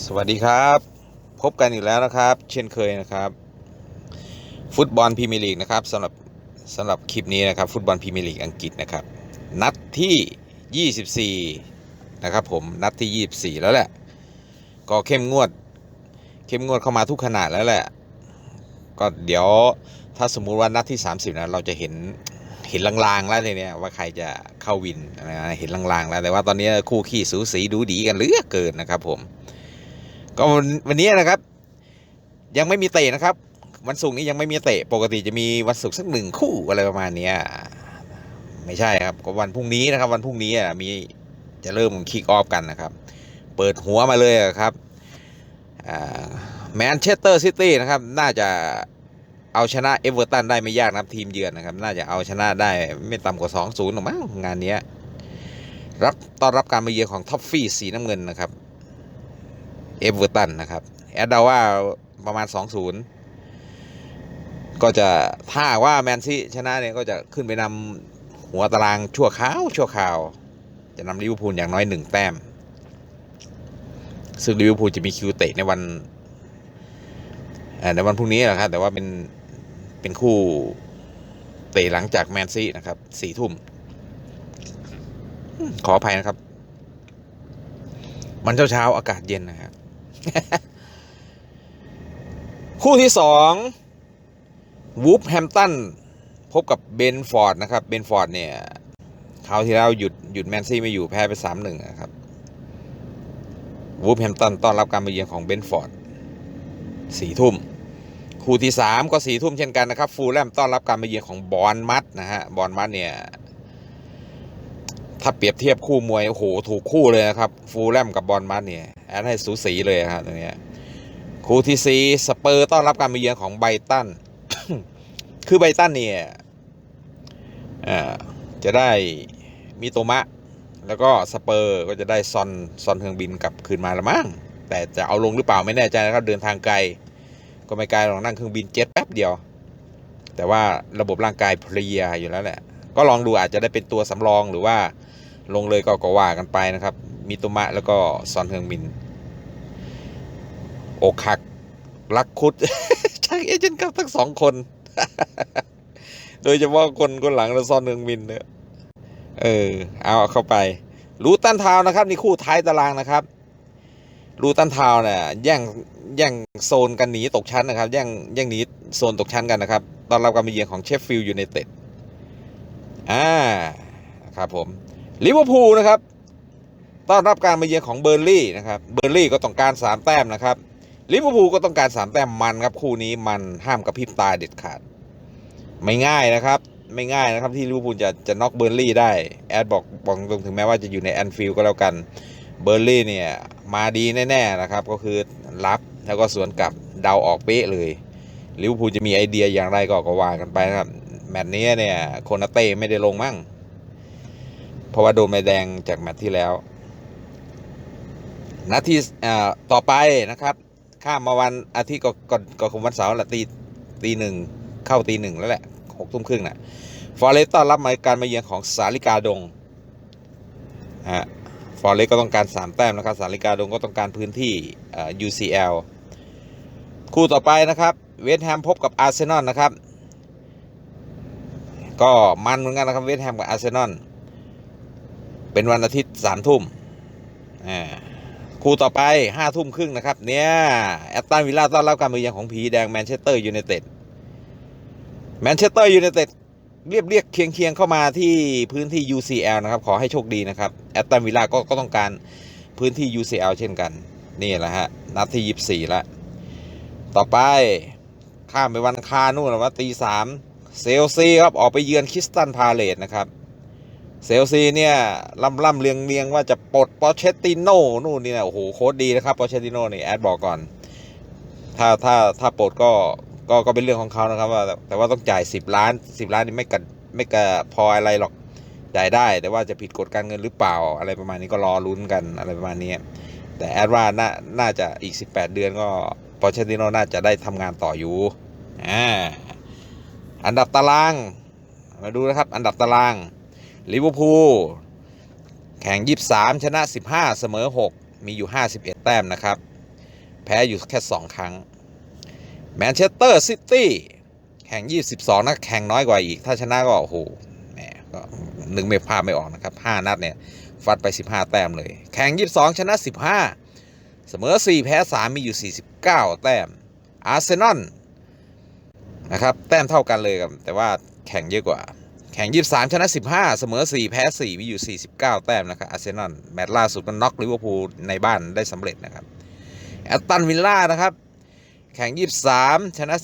สวัสดีครับ พบกันอีกแล้วนะครับ เช่นเคยนะครับ ฟุตบอลพรีเมียร์ลีกนะครับสำหรับสำหรับคลิปนี้นะครับ ฟุตบอลพรีเมียร์ลีกอังกฤษนะครับ นัดที่ 24 นะครับผมนัดที่ 24 แล้วแหละ ก็เข้มงวด เข้มงวดเข้ามาทุกขนาดแล้วแหละ ก็เดี๋ยวถ้าสมมุติว่านัดที่ 30นะเราจะเห็นเห็นลางๆแล้วทีเนี้ยว่าใครจะเข้าวินนะเห็นลางๆแล้วแต่ว่าตอนนี้คู่ขี้สูสีดูดีกันเหลือเกินนะครับผม ก็วันนี้นะครับ ยังไม่มีเตะนะครับ วันศุกร์นี้ยังไม่มีเตะปกติจะมีวันศุกร์สักหนึ่งคู่อะไรประมาณนี้ไม่ใช่ครับก็วันพรุ่งนี้นะครับ วันพรุ่งนี้มีจะเริ่มคิกออฟกันนะครับ เปิดหัวมาเลยครับแมนเชสเตอร์ซิตี้นะครับ น่าจะเอาชนะเอเวอร์ตันได้ไม่ยากนะครับทีมเยือนนะครับ น่าจะเอาชนะได้ไม่ต่ำกว่า 2-0หรอกมั้งงานนี้รับต้อนรับการมาเยือนของท็อฟฟี่สีน้ำเงินนะครับ เอเวอร์ตันนะครับ แอดเดาว่าประมาณ 2-0 ก็จะถ้าว่าแมนซีชนะเนี่ยก็จะขึ้นไปนำหัวตารางชั่วคราวชั่วคราว จะนำลิเวอร์พูลอย่างน้อยหนึ่งแต้ม ซึ่งลิเวอร์พูลจะมีคิวเตะในวันในวันพรุ่งนี้แหละครับ แต่ว่าเป็นเป็นคู่เตะหลังจากแมนซีนะครับสี่ทุ่ม ขออภัยนะครับ มันเช้าเช้าๆอากาศเย็นนะครับ คู่ที่สองวูฟแฮมตันพบกับเบนฟอร์ดนะครับเบนฟอร์ดเนี่ยคราวที่แล้วหยุดหยุดแมนซี่ไม่อยู่แพ้ไปสามหนึ่งนะครับวูฟแฮมตันต้อนรับการมาเยือนของเบนฟอร์ดสี่ทุ่มคู่ที่สามก็สี่ทุ่มเช่นกันนะครับ ฟูลแลมต้อนรับการมาเยือนของบอลมัดนะฮะบอลมัดเนี่ย ถ้าเปรียบเทียบคู่มวย โอ้โห ถูกคู่เลยนะครับ ฟูลแลมกับบอลมัดเนี่ยแอดให้สูสีเลยครับตรงเนี้ยคู่ที่สี่สเปอร์ต้อนรับการมาเยือนของไบตัน คือไบตันเนี่ยจะได้มีโตมะ แล้วก็สเปอร์ก็จะได้ซอนซอนเครื่องบินกลับคืนมาละมั้งแต่จะเอาลงหรือเปล่าไม่แน่ใจนะครับ เดินทางไกล ก็ไม่ไกลหรอกนั่งเครื่องบินเจ็ตแป๊บเดียว แต่ว่าระบบร่างกายเพลียอยู่แล้วแหละก็ลองดูอาจจะได้เป็นตัวสำรองหรือว่า ลงเลยก็ก็ว่ากันไปนะครับ มิโตมะแล้วก็ซอนเฮืองมิน อกหักรักคุดช่างเอเจนต์กับทั้งสองคน โดยเฉพาะคนคนหลังแล้วซอนเฮืองมินเนี่ยเออ เอาเข้าไป รูตันทาวนะครับ นี่คู่ท้ายตารางนะครับ รูตันทาวเนี่ยแย่งแย่งโซนกันหนีตกชั้นนะครับ แย่งแย่งหนีโซนตกชั้นกันนะครับตอนรับการมาเยือนของเชฟฟิลด์ยูไนเต็ดอ่าครับผม ลิเวอร์พูลนะครับต้อนรับการมาเยือนของเบอร์ลี่นะครับเบอร์ลี่ก็ต้องการสามแต้มนะครับลิเวอร์พูลก็ต้องการสามแต้มมันครับคู่นี้มันห้ามกระพริบตาเด็ดขาด ไม่ง่ายนะครับ ไม่ง่ายนะครับที่ลิเวอร์พูลจะจะน็อกเบอร์ลี่ได้แอดบอกบอกตรงถึงแม้ว่าจะอยู่ในแอนฟิลด์ก็แล้วกันเบอร์ลี่เนี่ยมาดีแน่ๆนะครับก็คือรับแล้วก็สวนกลับเดาออกเป๊ะเลยลิเวอร์พูลจะมีไอเดียอย่างไรก็ก็ว่ากันไปนะครับแมตช์นี้เนี่ยโคนาเต้ไม่ได้ลงมั่ง เพราะว่าโดนใบแดงจากแมตช์ที่แล้วนาทีต่อไปนะครับ ข้ามมาวันอาทิตย์ก็ก็ก็คงวันเสาร์แหละตีตีหนึ่งเข้าตีหนึ่งแล้วแหละหกทุ่มครึ่งน่ะฟอร์เรสต้อนรับมาการมาเยือนของสาริกาดงฮะฟอร์เรสก็ต้องการสามแต้มนะครับสาริกาดงก็ต้องการพื้นที่เอ่อ UCL คู่ต่อไปนะครับเวสต์แฮมพบกับอาร์เซนอลนะครับ ก็มันเหมือนกันนะครับเวสต์แฮมกับอาร์เซนอล เป็นวันอาทิตย์สามทุ่มอ่าคู่ต่อไปห้าทุ่มครึ่งนะครับ เนี่ยแอตตันวิลล่าต้อนรับการมาเยือนของผีแดงแมนเชสเตอร์ยูไนเต็ดแมนเชสเตอร์ยูไนเต็ดเรียบเรียกเคียงเคียงเข้ามาที่พื้นที่ UCL นะครับ ขอให้โชคดีนะครับแอตตันวิลล่าก็ต้องการพื้นที่ UCL เช่นกัน นี่แหละฮะนัดที่ 24ล้วต่อไปข้ามไปวันคานู่นนะว่าตีสามเซลซีครับออกไปเยือนคริสตันพาเลตนะครับ เซลซีเนี่ยล่ำล่ำเลียงเลียงว่าจะปลดปอเชตติโน่นู่นนี่นะโอ้โหโค้ดดีนะครับปอเชตติโน่นี่แอดบอกก่อน ถ้าถ้าถ้าปลดก็ก็ก็เป็นเรื่องของเขานะครับว่าแต่ว่าต้องจ่าย 10 ล้าน 10 ล้านนี่ไม่กันไม่กะพออะไรหรอกจ่ายได้ แต่ว่าจะผิดกฎการเงินหรือเปล่า อะไรประมาณนี้ก็รอลุ้นกันอะไรประมาณนี้ แต่แอดว่าน่าน่าจะอีก 18 เดือนก็ปอเชตติโน่น่าจะได้ทำงานต่ออยู่อ่าอันดับตาราง มาดูนะครับ อันดับตาราง ลิเวอร์พูลแข่ง 23 ชนะ 15 เสมอ 6 มีอยู่ 51 แต้มนะครับ แพ้อยู่แค่ 2 ครั้งแมนเชสเตอร์ซิตี้แข่ง 22นะแข่งน้อยกว่าอีก ถ้าชนะก็โอ้โหแหมก็นึกไม่ภาพไม่ออกนะครับ 5 นัดเนี่ยฟัดไป 15 แต้มเลย แข่ง 22 ชนะ 15 เสมอ 4 แพ้ 3 มีอยู่ 49 แต้มอาร์เซนอลนะครับ แต้มเท่ากันเลยครับแต่ว่าแข่งเยอะกว่า แข่ง 23 ชนะ 15 เสมอ 4 แพ้ 4 มีอยู่ 49 แต้มนะครับอาร์เซนอลแมตช์ล่าสุดก็น็อกลิเวอร์พูลในบ้านได้สำเร็จนะครับแอตตันวิลล่านะครับ แข่ง 23 ชนะ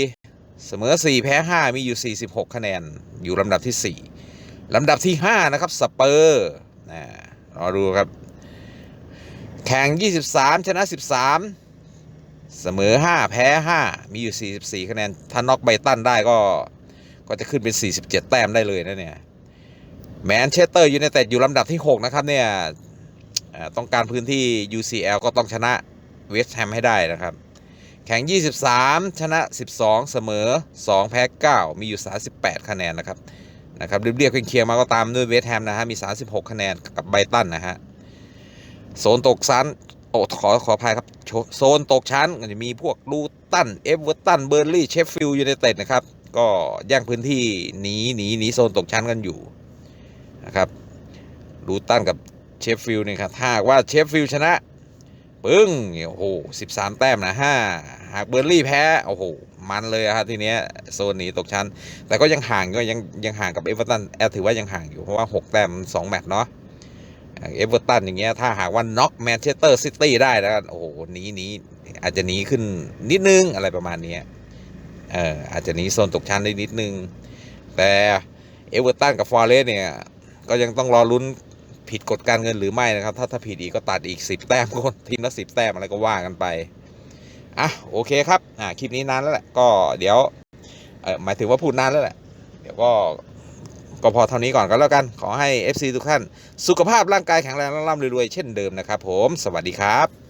14 เสมอ 4 แพ้ 5 มีอยู่ 46 คะแนน อยู่ลำดับที่ 4 ลำดับที่ 5 นะครับ สเปอร์นะรอดูครับ แข่ง 23 ชนะ 13เสมอ 5 แพ้ 5 มีอยู่ 44 คะแนน ถ้าน็อกไบตันได้ก็ ก็จะขึ้นเป็น 47 แต้มได้เลยนะเนี่ยแมนเชสเตอร์ยูไนเต็ดอยู่ลำดับที่ 6 นะครับเนี่ยต้องการพื้นที่ UCL ก็ต้องชนะเวสต์แฮมให้ได้นะครับ แข่ง 23 ชนะ 12 เสมอ 2 แพ้ 9 มีอยู่ 38 คะแนนนะครับนะครับเรียบๆเคียงๆมาก็ตามด้วยเวสต์แฮมนะฮะมี 36 คะแนนกับไบรตันนะฮะโซนตกชั้นโอ้ขอขออภัยครับโซนตกชั้นจะมีพวกลูตันเอเวอร์ตันเบอร์ลี่เชฟฟิลด์ยูไนเต็ดนะครับ ก็แย่งพื้นที่หนีหนีหนีโซนตกชั้นกันอยู่นะครับลูตันกับเชฟฟิลด์นี่ครับถ้าว่าเชฟฟิลด์ชนะปึ้งโอ้โหสิบสามแต้มนะห้าหากเบอร์ลี่แพ้โอ้โหมันเลยครับทีเนี้ยโซนหนีตกชั้น แต่ก็ยังห่างก็ยังยังห่างกับเอเวอร์ตันแอถือว่ายังห่างอยู่เพราะว่า 6 แต้มสองแมตช์เนาะเอเวอร์ตันอย่างเงี้ยถ้าหากว่าน็อกแมนเชสเตอร์ซิตี้ได้แล้วโอ้โหหนีหนีอาจจะหนีขึ้นนิดนึงอะไรประมาณเนี้ย เอออาจจะหนีโซนตกชั้นได้นิดนึง แต่เอเวอร์ตันกับฟอร์เรสเนี่ยก็ยังต้องรอลุ้นผิดกฎการเงินหรือไม่นะครับ ถ้าถ้าผิดอีกก็ตัดอีก 10 แต้มคนทีมละ10 แต้มอะไรก็ว่ากันไปอะโอเคครับอะคลิปนี้นานแล้วแหละก็เดี๋ยวเออหมายถึงว่าพูดนานแล้วแหละเดี๋ยวก็ก็พอเท่านี้ก่อนก็แล้วกัน ขอให้ FC ทุกท่าน สุขภาพร่างกายแข็งแรงร่ำรวย เช่นเดิมนะครับผม สวัสดีครับ